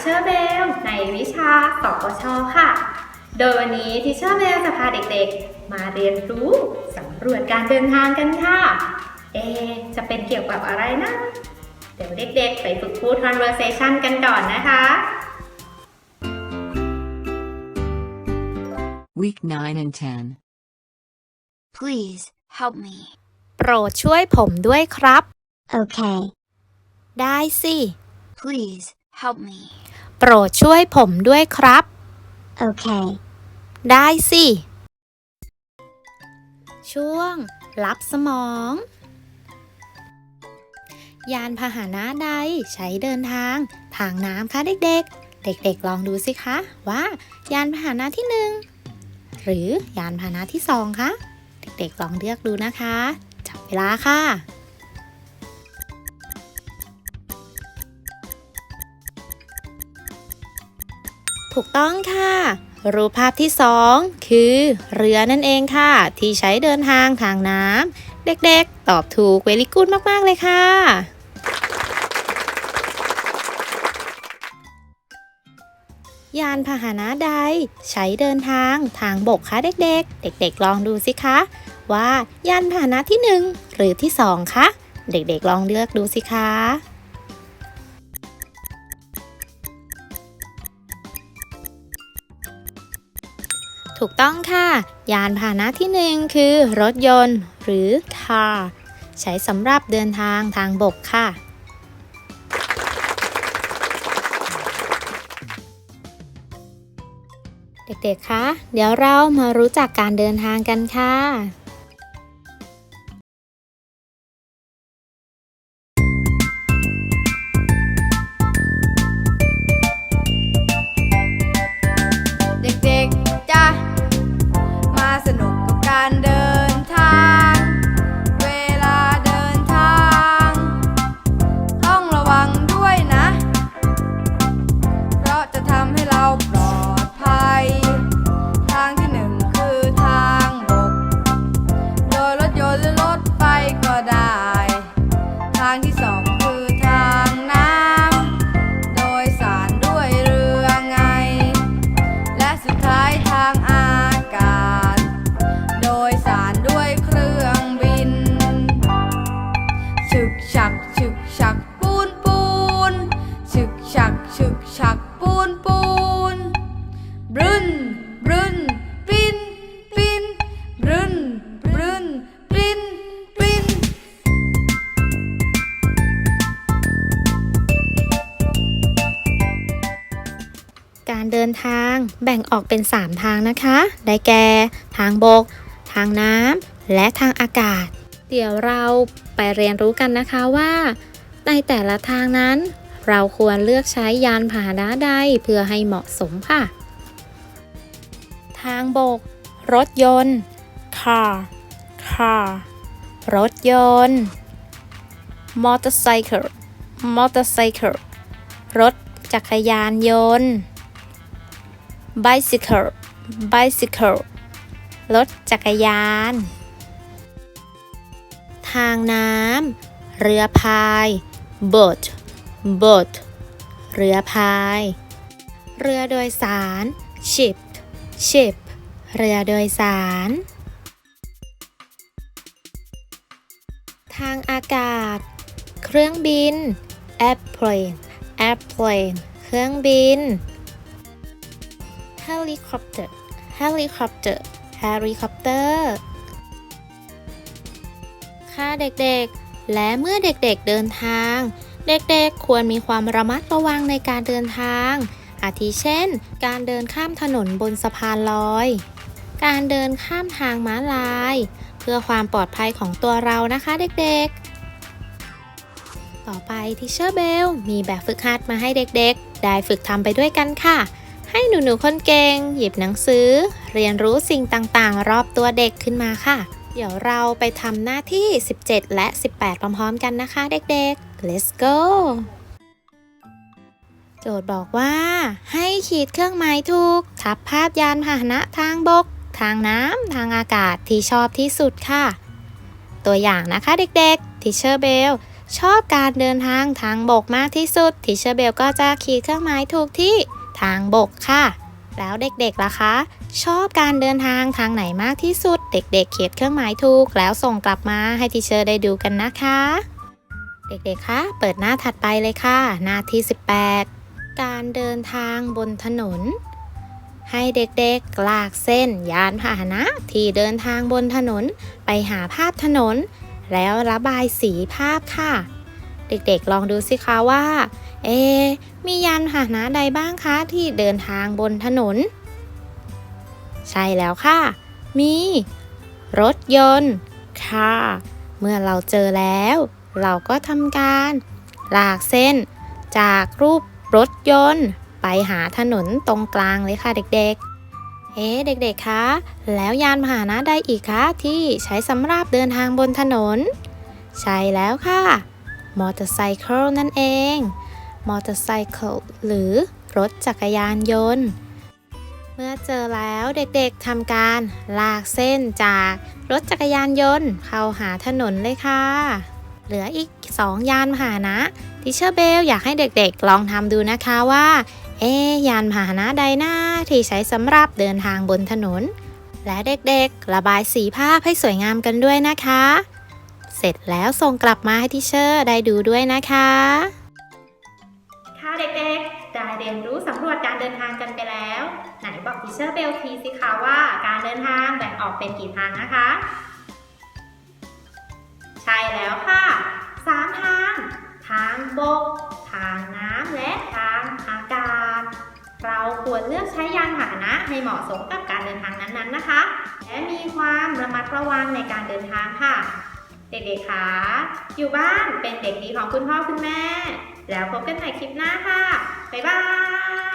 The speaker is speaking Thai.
พบกับทิเชอร์เบลในวิชาสปชค่ะ โดยวันนี้ทิเชอร์เบลจะพาเด็กๆ มาเรียนรู้สำรวจการเดินทางกันค่ะ เอะจะเป็นเกี่ยวกับอะไรนะ เดี๋ยวเด็กๆ ไปฝึกพูด conversation กันก่อนนะคะ Week 9 and 10. Please help me. โปรดช่วยผมด้วยครับ Okay. ได้สิ Please help me. โปรดช่วยผมด้วยครับ Okay. ได้สิ ช่วง รับสมอง ยานพาหนะใดใช้เดินทาง ทางน้ำคะเด็กๆ เด็กๆ ลองดูสิคะว่า ยานพาหนะที่หนึ่งหรือยานพาหนะที่สองคะ เด็กๆ ลองเลือกดูนะคะ จับเวลาค่ะ ถูกต้องค่ะ รูปภาพที่สองคือเรือนั่นเองค่ะ ที่ใช้เดินทางทางน้ำเด็กๆ ตอบถูกเวลิกูดมากๆเลยค่ะยานพาหนะใด ใช้เดินทางทางบกคะเด็กๆ เด็กๆ ลองดูสิคะ ว่ายานพาหนะที่หนึ่งหรือที่สองคะ เด็กๆ ลองเลือกดูสิคะ ถูกต้องค่ะ ยานพาหนะที่หนึ่งคือ รถยนต์ หรือ car ใช้สำหรับเดินทางทางบกค่ะ เด็กๆ คะ เดี๋ยวเรามารู้จักการเดินทางกันค่ะ guarnição. เดินทางแบ่งออกเป็น 3 ทางนะคะ ได้แก่ ทางบก ทางน้ำ และทางอากาศ เดี๋ยวเราไปเรียนรู้กันนะคะว่า ในแต่ละทางนั้น เราควรเลือกใช้ยานพาหนะใดเพื่อให้เหมาะสมค่ะ ทางบก รถยนต์ car car รถยนต์ motorcycle motorcycle รถจักรยานยนต์ bicycle bicycle รถจักรยาน ทางน้ำ เรือพาย boat boat เรือพาย เรือโดยสาร ship ship เรือโดยสาร ทางอากาศ เครื่องบิน airplane airplane เครื่องบิน helicopter helicopter helicopter ค่ะเด็กๆ และเมื่อเด็กๆเดินทาง เด็กๆควรมีความระมัดระวังในการเดินทาง อาทิเช่น การเดินข้ามถนนบนสะพานลอย การเดินข้ามทางม้าลาย เพื่อความปลอดภัยของตัวเรานะคะเด็กๆต่อไปทิเชอร์เบลมีแบบฝึกหัดมาให้เด็กๆ ได้ฝึกทำไปด้วยกันค่ะ ให้หนูๆคนเก่งหยิบหนังสือ เรียนรู้สิ่งต่างๆ รอบตัวเด็กขึ้นมาค่ะ เดี๋ยวเราไปทำหน้าที่ 17 และ 18 พร้อมๆ กันนะคะเด็กๆ let's go โจทย์บอกว่า ให้ขีดเครื่องหมายถูก ทับภาพยานพาหนะทางบก ทางน้ำทางอากาศที่ชอบที่สุดค่ะ ตัวอย่างนะคะเด็กๆ Teacher Bell ชอบการเดินทางทางบกมากที่สุดทิเชอร์เบลก็จะขีดเครื่องหมายถูกที่ ทางบกค่ะ แล้วเด็กๆล่ะคะ ชอบการเดินทางทางไหนมากที่สุด เด็กๆ เขียนเครื่องหมายถูก แล้วส่งกลับมาให้ทิเชอร์ได้ดูกันนะคะ เด็กๆ คะ เปิดหน้าถัดไปเลยค่ะ หน้าที่ 18 การเดินทางบนถนน ให้เด็กๆ ลากเส้น ยานพาหนะที่เดินทางบนถนน ไปหาภาพถนน แล้วระบายสีภาพค่ะ เด็กๆ ลองดูสิคะว่า เอ มียานพาหนะใดบ้างคะที่เดินทางบนถนน ใช่แล้วค่ะ มี รถยนต์ ค่ะ เมื่อเราเจอแล้ว เราก็ทำการ ลากเส้น จากรูปรถยนต์ ไปหาถนนตรงกลางเลยค่ะเด็กๆ เอ๊เด็กๆ คะ แล้วยานพาหนะใดอีกคะที่ใช้สำหรับเดินทางบนถนน ใช่แล้วค่ะ มอเตอร์ไซค์นั่นเอง มอเตอร์ไซค์หรือรถจักรยานยนต์ เมื่อเจอแล้วเด็กๆทำการลากเส้นจากรถจักรยานยนต์เข้าหาถนนเลยค่ะ เหลืออีก 2 ยานพาหนะทิเชอร์เบลอยากให้เด็กๆ ลองทำดูนะคะว่า เอ๊ยานพาหนะใดหน้าที่ใช้สำหรับเดินทางบนถนน และเด็กๆ ระบายสีภาพให้สวยงามกันด้วยนะคะ เสร็จแล้วส่งกลับมาให้ทิเชอร์ได้ดูด้วยนะคะ ชอร์เบลทีสิคะว่าการเดินทางแบ่งออกเป็นกี่ทางนะคะ ใช่แล้วค่ะสามทาง ทางบก ทางน้ำและทางอากาศ เราควรเลือกใช้ยานพาหนะให้เหมาะสมกับการเดินทางนั้นๆนะคะ และมีความระมัดระวังในการเดินทางค่ะ เด็กๆคะอยู่บ้านเป็นเด็กดีของคุณพ่อคุณแม่ แล้วพบกันใหม่คลิปหน้าค่ะ บ๊ายบาย